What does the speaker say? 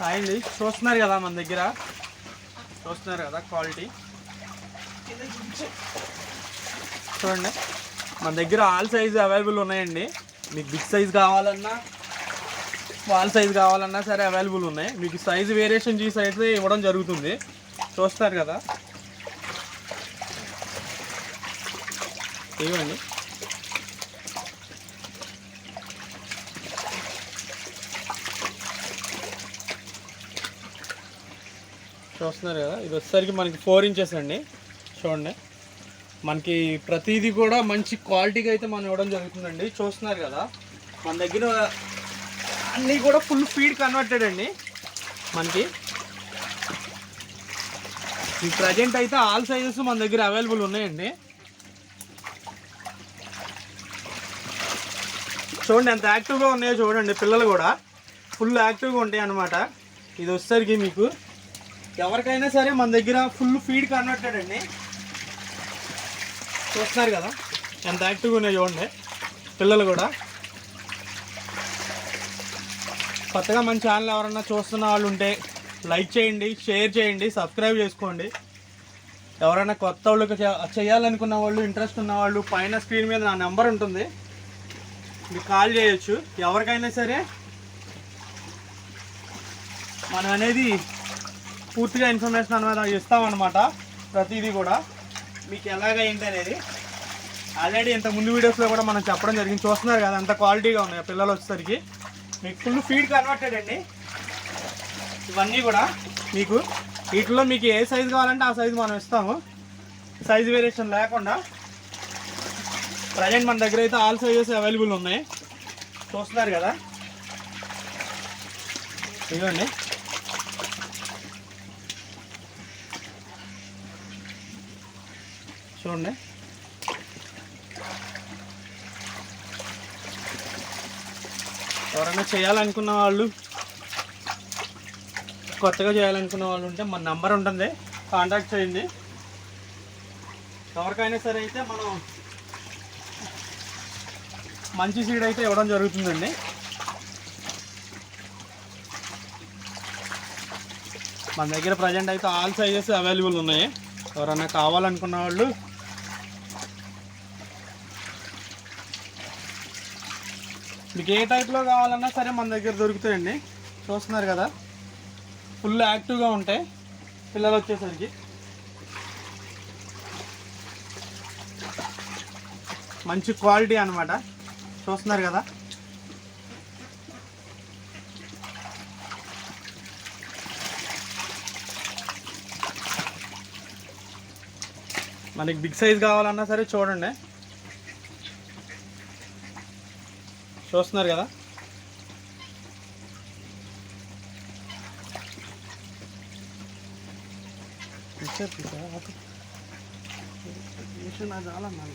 Hi అండి. చూస్తున్నారు కదా మన దగ్గర? చూస్తున్నారు కదా క్వాలిటీ? చూడండి. మన దగ్గర ఆల్ సైజ్ అవైలబుల్ ఉన్నాయండి. మీకు బిగ్ సైజ్ కావాలన్నా స్మాల్ సైజ్ కావాలన్నా సరే అవైలబుల్ ఉన్నాయి. మీకు సైజ్ వేరియేషన్ చేసి అయితే ఇవ్వడం జరుగుతుంది. చూస్తారు కదా? ఇవ్వండి. చూస్తున్నారు కదా ఇది వచ్చేసరికి మనకి ఫోర్ ఇంచెస్ అండి. చూడండి. మనకి ప్రతిదీ కూడా మంచి క్వాలిటీగా అయితే మనం ఇవ్వడం జరుగుతుందండి. చూస్తున్నారు కదా మన దగ్గర అన్నీ కూడా ఫుల్ ఫీడ్ కన్వర్టెడ్ అండి. మనకి ఈ ప్రజెంట్ అయితే ఆల్ సైజెస్ మన దగ్గర అవైలబుల్ ఉన్నాయండి. చూడండి ఎంత యాక్టివ్గా ఉన్నాయో చూడండి పిల్లలు కూడా. ఫుల్ యాక్టివ్గా ఉంటాయి అన్నమాట ఇది వచ్చేసరికి మీకు ఎవరికైనా సరే మన దగ్గర ఫుల్ ఫీడ్ కన్వర్టెడ్ అండి చూస్తున్నారు కదా ఎంత యాక్టివ్గా ఉన్నాయో చూడండి పిల్లలు కూడా. కొత్తగా మన ఛానల్ ఎవరన్నా చూస్తున్న వాళ్ళు ఉంటే లైక్ చేయండి షేర్ చేయండి సబ్స్క్రైబ్ చేసుకోండి. ఎవరైనా కొత్త వాళ్ళకి చేయాలనుకున్న వాళ్ళు ఇంట్రెస్ట్ ఉన్న వాళ్ళు పైన స్క్రీన్ మీద నా నెంబర్ ఉంటుంది. మీరు కాల్ చేయొచ్చు. ఎవరికైనా సరే మనం అనేది పూర్తిగా ఇన్ఫర్మేషన్ అనేది ఇస్తామన్నమాట ప్రతిదీ కూడా. మీకు ఎలాగ ఏంటి అనేది ఆల్రెడీ ఇంత ముందు వీడియోస్లో కూడా మనం చెప్పడం జరిగింది. చూస్తున్నారు కదా అంత క్వాలిటీగా ఉన్నాయి పిల్లలు వచ్చేసరికి. మీకు ఫుల్ ఫీడ్ కన్వర్టెడ్ అండి. ఇవన్నీ కూడా మీకు వీటిలో మీకు ఏ సైజు కావాలంటే ఆ సైజు మనం ఇస్తాము. సైజ్ వేరియేషన్ లేకుండా ప్రజెంట్ మన దగ్గర అయితే ఆల్ సైజెస్ అవైలబుల్ ఉన్నాయి. చూస్తున్నారు కదా? ఇవ్వండి చూడండి. ఎవరైనా చేయాలనుకున్న వాళ్ళు కొత్తగా చేయాలనుకున్న వాళ్ళు ఉంటే మన నెంబర్ ఉంటుంది. కాంటాక్ట్ చేయండి. ఎవరికైనా సరే అయితే మనం మంచి సీడ్ అయితే ఇవ్వడం జరుగుతుందండి. మన దగ్గర ప్రజెంట్ అయితే ఆల్ సైజెస్ అవైలబుల్ ఉన్నాయి. ఎవరైనా కావాలనుకున్న వాళ్ళు మీకు ఏ టైప్లో కావాలన్నా సరే మన దగ్గర దొరుకుతాయండి. చూస్తున్నారు కదా? ఫుల్ యాక్టివ్గా ఉంటాయి. పిల్లలు వచ్చేసరికి. మంచి క్వాలిటీ అనమాట చూస్తున్నారు కదా. మనకి బిగ్ సైజ్ కావాలన్నా సరే చూడండి. చూస్తున్నారు కదా. పిక్చర్ తీసా? తీసిన చాలా అన్నాను